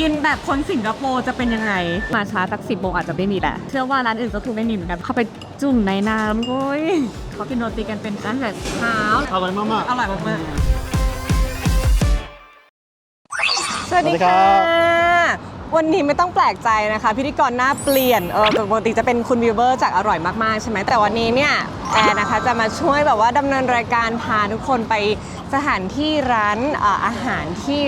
กินแบบคนสิงคโปร์จะเป็นยังไง มาช้าสักสิบโมงอาจจะไม่มีแหละ เชื่อว่าร้านอื่นก็คือไม่มีเหมือนกัน เข้าไปจุ่มในน้ำโอ้ยเขากินโรตีกันเป็นตั้งแต่เช้า อร่อยมากอร่อยมากๆสวัสดีสวัสดีครัค่ะบวันนี้ไม่ต้องแปลกใจนะคะ พิธีกรหน้าเปลี่ยน เออปกติจะเป็นคุณวิวเวอร์จากอร่อยมากๆใช่ไหม แต่วันนี้เนี่ยแอร์นะคะจะมาช่วยแบบว่าดำเนินรายการพาทุกคนไปสถานที่ร้านเอ่ออาหารที่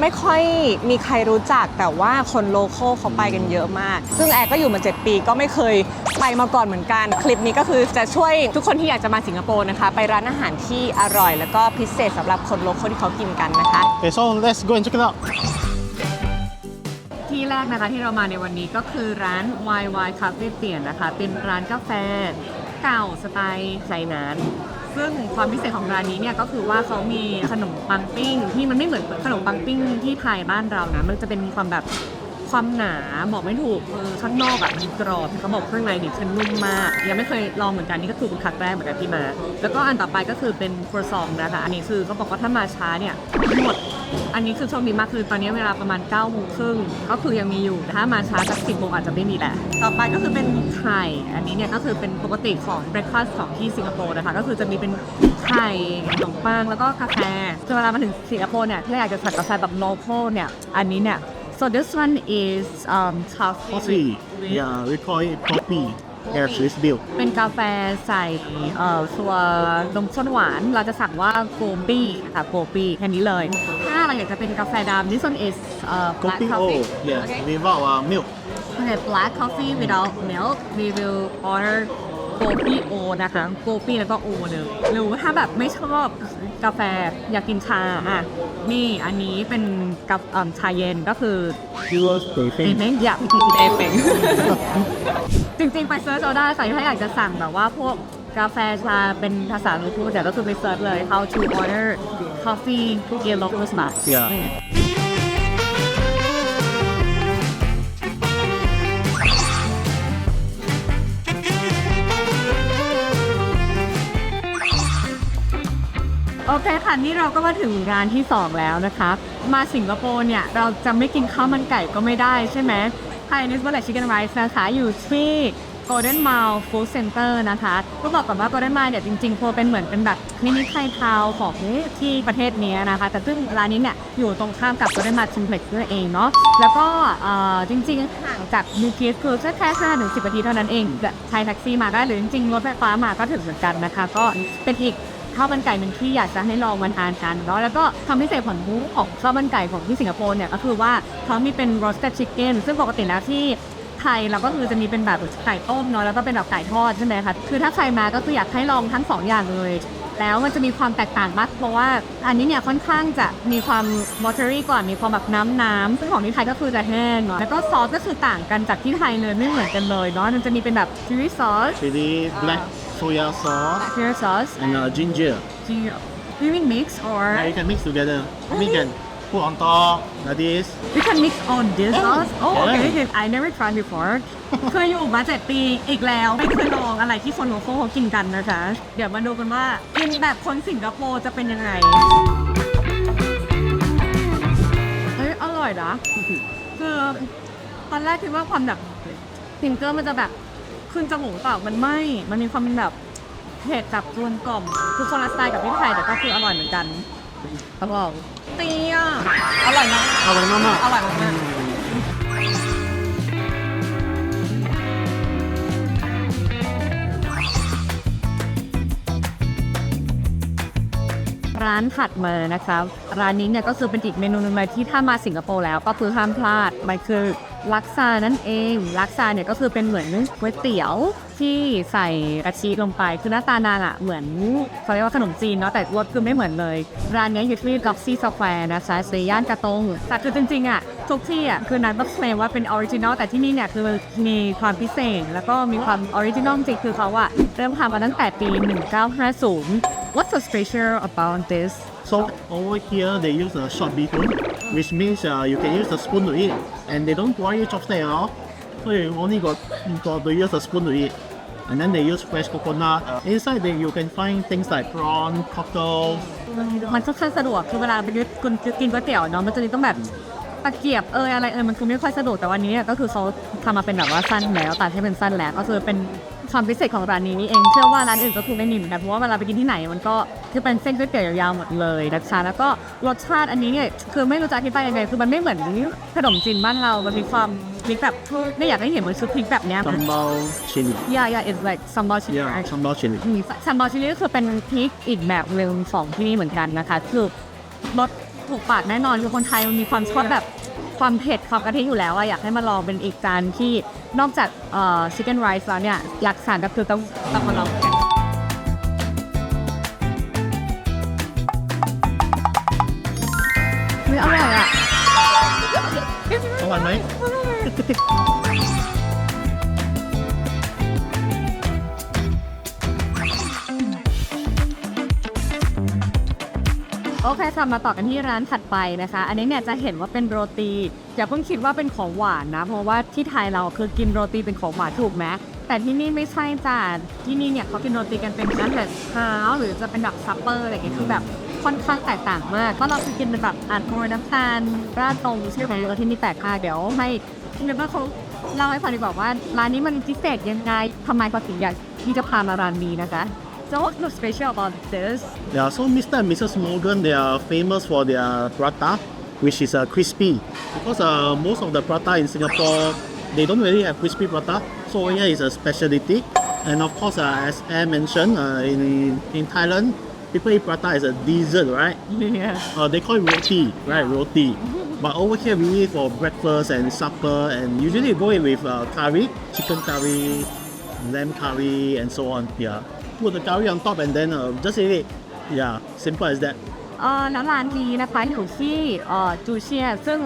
ไม่ค่อยมีใครรู้จักแต่ว่าคนโลโก้เขาไปกันเยอะมาก ซึ่งแอร์ก็อยู่มา 7 ปีก็ไม่เคยไปมาก่อนเหมือนกัน คลิปนี้ก็คือจะช่วยทุกคนที่อยากจะมาสิงคโปร์นะคะ ไปร้านอาหารที่อร่อย แล้วก็พิเศษสำหรับคนโลโก้ที่เขากินกันนะคะๆ Okay so let's go and check it out ที่แรกนะคะที่เรามาในวันนี้ก็คือร้าน YY Cafe เปลี่ยนนะคะ เป็นร้านกาแฟเก่าสไตล์ไชน่าน ซึ่งความพิเศษของร้านนี้เนี่ยก็คือว่าเขามีขนมปังปิ้ง ที่มันไม่เหมือนขนมปังปิ้งที่ไทยบ้านเรานะ มันจะเป็นความแบบความหนาบอกไม่ถูกคือข้างนอกอะมันกรอบเขาบอกข้างในนี่คือนุ่มมาก ยังไม่เคยลองเหมือนกันนี่ก็คือเป็นครั้งแรกเหมือนกันที่มา แล้วก็อันต่อไปก็คือเป็นครัวซองนะคะอันนี้คือเขาบอกว่าถ้ามาช้าเนี่ยหมด อันนี้คือโชคดีมากคือตอนนี้เวลาประมาณ9ก้าโมงครึ่งก็คือยังมีอยู่แต่ถ้ามาช้าสักสิบโมงอาจจะไม่มีแหละ ต่อไปก็คือเป็นไข่อันนี้เนี่ยก็คือเป็นปกติของเบรคฟาสต์ของที่สิงคโปร์นะคะก็คือจะมีเป็นไข่ขนมปังแล้วก็กาแฟคือเวลามาถึงสิงคโปร์เนี่ยที่เราอยากจะสั่งกาแฟแบบ local เนี่ยอันนี้เนี่ย so this one is um coffee coffee yeah we call it coffee yeah Swiss bill เป็นกาแฟใส่เอ่อตัวนมข้นหวานเราจะสั่งว่าโกปี้ค่ะโกปี้แค่นี้เลยถ้า เราอยากจะเป็นกาแฟดำ this one is uh, black coffee coffee oh yeah okay without uh, milk okay black coffee without milk we will order โกปี้โอนะคะโกปี้แล้วก็โอเลยหรือว่าถ้าแบบไม่ชอบกาแฟอยากกินชาอะนี่อันนี้เป็นกาแฟอ่าชาเย็นก็คือ pure เอ stay เมงอยากเอเมงจริงๆ ไปเซิร์ชเอาได้ใส่ถ้าอยากจะสั่งแบบว่าพวก กาแฟชาเป็นภาษาลูกูแต่ก็คือไปเซิร์ชเลย how to order coffee yellow roast bar Yeah. โอเคค่ะ นี่เราก็มาถึงร้านที่ 2 แล้วนะคะมาสิงคโปร์เนี่ย เราจะไม่กินข้าวมันไก่ก็ไม่ได้ใช่ไหมไทยนิสเบอร์เลชิคเก้นไรซ์นะคะอยู่ที่ Golden Mile Food Center นะคะต้องบอกก่อนว่า Golden Mile เนี่ยจริงๆโพเป็นเหมือนเป็นแบบมินิไทยทาวน์ของที่ประเทศนี้นะคะ แต่ซึ่งร้านนี้เนี่ยอยู่ตรงข้ามกับ Golden Mile Complex นั่นเองเนาะแล้วก็จริงๆห่างจากมิทีคือแค่แค่ห้าถึงสิบนาทีเท่านั้นเองใช้แท็กซี่มาได้หรือจริงๆรถไฟฟ้ามาก็ถึงเหมือนกันนะคะ ก็เป็นอีกข้าวมันไก่หนึ่งที่อยากจะให้ลองมาทานกันเนาะแล้วก็ความพิเศษของมูของข้าวมันไก่ของที่สิงคโปร์เนี่ยก็คือว่าเขามีเป็น roasted chicken ซึ่งปกติแล้วที่ ไทยเราก็คือจะมีเป็นแบบไก่ต้มเนาะแล้วก็เป็นแบบไก่ทอดใช่ไหมคะคือถ้าใครมาก็คืออยากให้ลองทั้งสองอย่างเลย แล้วมันจะมีความแตกต่างมาก เพราะว่าอันนี้เนี่ยค่อนข้างจะมีความ watery กว่ามีความแบบน้ำน้ำซึ่งของที่ไทยก็คือจะแห้งเนาะแล้วก็ซอสก็คือต่างกันจากที่ไทยเลยไม่เหมือนกันเลยเนาะมันจะมีเป็นแบบ chili sauce chili black soya sauce chili sauce and uh, ginger do you, do you mean mix or yeah you can mix together we can put on top like this We can mix on this sauce. Oh, Yeah. okay. I never tried before. เคยอยู่มาเจ็ดปีอีกแล้ว ไม่เคยลองอะไรที่คนโลโก้เขากินกันนะคะ เดี๋ยวมาดูกันว่า กินแบบคนสิงคโปร์จะเป็นยังไง เฮ้ย อร่อยนะคือตอนแรกคิดว่าความแบบซิงเกิลมันจะแบบขึ้นจมูกเปล่ามันไม่ มันมีความเป็นแบบเผ็ดจับรวนกล่อม คือคนละสไตล์กับที่ไทยแต่ก็คืออร่อยเหมือนกัน อร่อยเตี้ยอร่อยนะอร่อยมากอร่อยมากร้านถัดมานะคะร้านนี้เนี่ยก็คือเป็นอีกเมนูหนึงเลยที่ถ้ามาสิงคโปร์แล้วก็คือห้ามพลาดมันคือลักซานั่นเองลักซาเนี่ยก็คือเป็นเหมือนก๋วยเตี๋ยว ที่ใส่กะทิลงไป คือหน้าตานางอะเหมือนเขาเรียกว่าขนมจีนเนาะแต่รสคือไม่เหมือนเลย ร้านเนี้อยู่ที่ล็อกซี่สแควร์นะคะในย่านกระตงแต่คือจริงๆอะทุกที่อะคือนันต้องเคลว่าเป็นออริจินอลแต่ที่นี่เนี่ยคือมีความพิเศษ แล้วก็มีความออริจินอลจริงคือเขาอะเริ่มทำมาตั้งแต่ปี 1950 What's so special about this So over here they use a short beetroot, which means uh, you can use a spoon to eat, and they don't provide you chopstick at all. So you only got you got to use a spoon to eat. And then they use fresh coconut. Inside there you can find things like prawn, cocktails. มันค่อนข้างสะดวกคือเวลาไปยึดคุณกินก๋วยเตี๋ยวเนาะมันจะต้องแบบตะเกียบเอออะไรเออมันคือไม่ค่อยสะดวกแต่วันนี้ก็คือเขาทำมาเป็นแบบว่าสั้นแล้วตัดให้เป็นสั้นแล้วก็คือเป็น ความพิเศษของร้านนี้นี่เองเชื่อว่าร้านอื่นก็คือไม่มีเหมือนกันเพราะว่าเวลาไปกินที่ไหนมันก็คือเป็นเส้นก๋วยเตี๋ยวยาวๆหมดเลยนะคะแล้วก็รสชาติอันนี้เนี่ยคือไม่รู้จะอธิบายยังไงคือมันไม่เหมือนขนมจีนบ้านเรา มันมีความพริกแบบไม่อยากให้เห็นมันคือพริกแบบเนี้ย Sambal chili. yeah yeah it's like sambal chili Yeah, sambal chili. มีซัมบอลชิลลี่ก็คือเป็นพริกอีกแบบหนึ่งของที่นี่เหมือนกันนะคะ คือรสถูกปากแน่นอนคือคนไทยมันมีความชอบแบบ ความเผ็ดความกะทิอยู่แล้วอะอยากให้มาลองเป็นอีกจานที่นอกจากเอ่อชิคเก้นไรซ์แล้วเนี่ยอยากสั่งก็คือต้องต้องมาลองกันเฮ้ยอร่อยอะอร่อยไหม อเคค่ะมาต่อกันที่ร้านถัดไปนะคะ อันนี้เนี่ยจะเห็นว่าเป็นโรตีอย่าเพิ่งคิดว่าเป็นของหวานนะ เพราะว่าที่ไทยเราคือกินโรตีเป็นของหวานถูกไหมแต่ที่นี่ไม่ใช่จ้าที่นี่เนี่ยเขากินโรตีกันเป็นตั้งแต่เช้าหรือจะเป็นแบบซัปเปอร์อะไรอย่างเงี้ยคือแบบค่อนข้างแตกต่างมากเพราะเราคือกินเป็นแบบอ่านโรยน้ำตาลราดตรงใช่ไหมแล้วที่นี่แตกต่างเดี๋ยวให้พี่เนเบอร์เขาเล่าให้ฟังดีกว่าว่าร้านนี้มันพิเศษยังไงทำไมเขาถึงอยากที่จะพามาร้านนี้นะคะ So what's so special about this? Yeah, so Mr. and Mrs. Morgan, they are famous for their prata, which is uh, crispy. Because uh, most of the prata in Singapore, they don't really have crispy prata. So over here is a specialty. And of course, uh, as Air mentioned, uh, in, in Thailand, people eat prata as a dessert, right? Yeah. Uh, they call it roti, right? Roti. But over here, we eat for breakfast and supper, and usually we go in with uh, curry, chicken curry, lamb curry, and so on. Yeah. Put the curry on top and then uh, just eat it. Yeah, simple as that. เอ่อแล้วร้านนี้นะคะอยู่ที่เอ่อจูเชีย ซึ่ง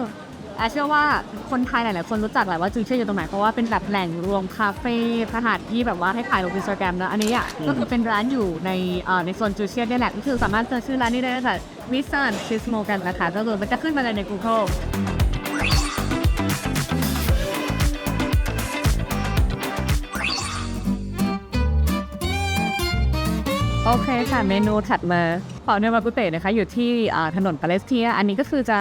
แอร์เชื่อว่าคนไทยหลาย ๆ คนรู้จักแหละว่าจูเชียอยู่ตรงไหน เพราะว่าเป็นแบบแหล่งรวมคาเฟ่สถานที่แบบว่าให้ขายลงอินสตาแกรมนะอันนี้อะก็คือเป็นร้านอยู่ในเอ่อในโซนจูเชียนี่แหละก็คือสามารถเจอชื่อร้านนี้ได้ตั้งแต่วิสเซนชิสโมกันนะคะก็คือมันจะขึ้นมาเลยใน Google โอเคค่ะ เมนูถัดมาเปาเนมากุเตะนะคะ อยู่ที่ถนนปาเลสเทีย อันนี้ก็คือจะ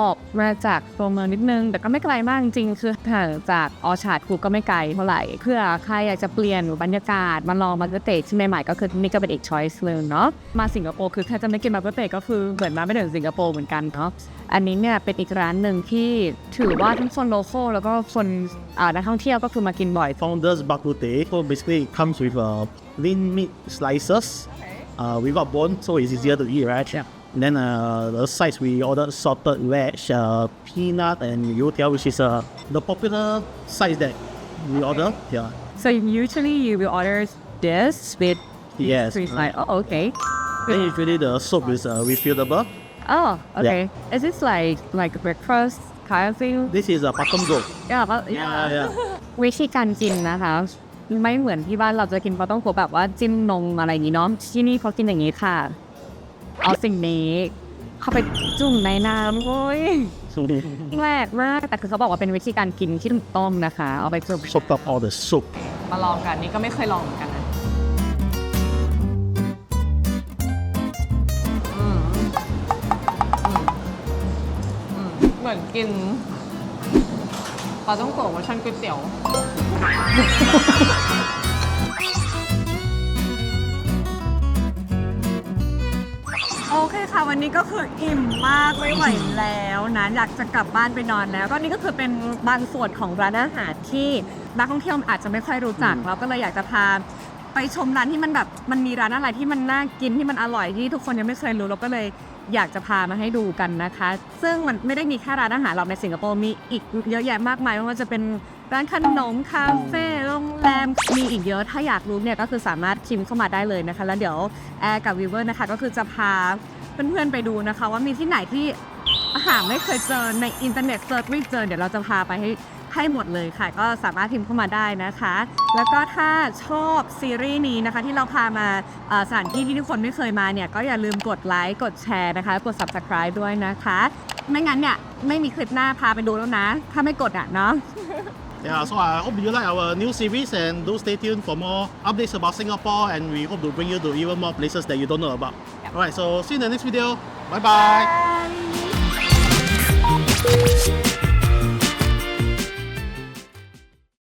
ออกมาจากตัวเมืองนิดนึง แต่ก็ไม่ไกลมากจริงๆ คือห่างจากออชาร์ดคูก็ไม่ไกลเท่าไหร่ เพื่อใครอยากจะเปลี่ยนบรรยากาศมาลองมากุเตะที่ใหม่ๆก็คือนี่ก็เป็นอีกช้อยส์เลยเนาะมาสิงคโปร์คือถ้าจะไม่กินมากุเตะก็คือเหมือนมาไม่ถึงสิงคโปร์เหมือนกันเนาะอันนี้เนี่ยเป็นอีกร้านหนึ่งที่ถือว่าทั้งคนโลโก้แล้วก็คนนักท่องเที่ยวก็คือมากินบ่อย Founders bakute So basically, comes with uh, lean meat slices uh, without bone, so it's easier to eat, right? Yeah. And then uh, the sides we ordered salted veg, uh, peanut, and youtiao, which is uh, the popular sides that we order. Yeah. So usually you will order this with Yes. three side. Oh, okay. Then usually the soup is uh, refillable. Oh, okay. Is this like like breakfast kind of thing? This is a uh, patom go. Yeah, but Yeah, yeah. วิธีการกินนะคะ ไม่เหมือนที่บ้านเราจะกินปลาต้องโกะแบบว่าจิ้มนมอะไรอย่างนี้เนาะที่นี่เขากินอย่างนี้ค่ะ เอาสิ่งนี้ เข้าไปจุ่มในน้ำโอ้ยแปลกมาก แต่คือเขาบอกว่าเป็นวิธีการกินที่ถูกต้องนะคะ เอาไปจุ่ม Soak up all the soup. มาลองกันนี่ก็ไม่เคยลองเหมือนกันนะอืมอืมอืมเหมือนกิน ปลาต้องโกะเวอร์ชันก๋วยเตี๋ยว โอเคค่ะ วันนี้ก็คืออิ่มมากไม่ไหวแล้วนะอยากจะกลับบ้านไปนอนแล้ว ก็นี่ก็คือเป็นบางส่วนของร้านอาหารที่นักท่องเที่ยวอาจจะไม่ค่อยรู้จักเราก็เลยอยากจะพา ไปชมร้านที่มันแบบมันมีร้านอะไรที่มันน่ากินที่มันอร่อยที่ทุกคนยังไม่เคยรู้เราก็เลยอยากจะพามาให้ดูกันนะคะ ซึ่งมันไม่ได้มีแค่ร้านอาหารหรอกในสิงคโปร์มีอีกเยอะแยะมากมายไม่ว่าจะเป็นร้านขนมคาเฟ่โรงแรมมีอีกเยอะถ้าอยากรู้เนี่ยก็คือสามารถพิมพ์เข้ามาได้เลยนะคะ แล้วเดี๋ยวแอร์กับวิเวอร์นะคะก็คือจะพาเพื่อนๆไปดูนะคะ ว่ามีที่ไหนที่อาหารไม่เคยเจอในอินเทอร์เน็ตเซิร์ชไม่เจอเดี๋ยวเราจะพาไปให้ ให้หมดเลยค่ะ ก็สามารถพิมพ์เข้ามาได้นะคะ แล้วก็ถ้าชอบซีรีส์นี้นะคะ ที่เราพามาเอ่อสถานที่ที่ทุกคนไม่เคยมาเนี่ยก็อย่าลืมกดไลค์กดแชร์นะคะ กด subscribe ด้วยนะคะ ไม่งั้นเนี่ยไม่มีคลิปหน้าพาไปดูแล้วนะ ถ้าไม่กดอะเนาะ Yeah, so I hope you like our new series and do stay tuned for more updates about Singapore and we hope to bring you to even more places that you don't know about. Alright, so see you in the next video. Bye bye. ค่ะ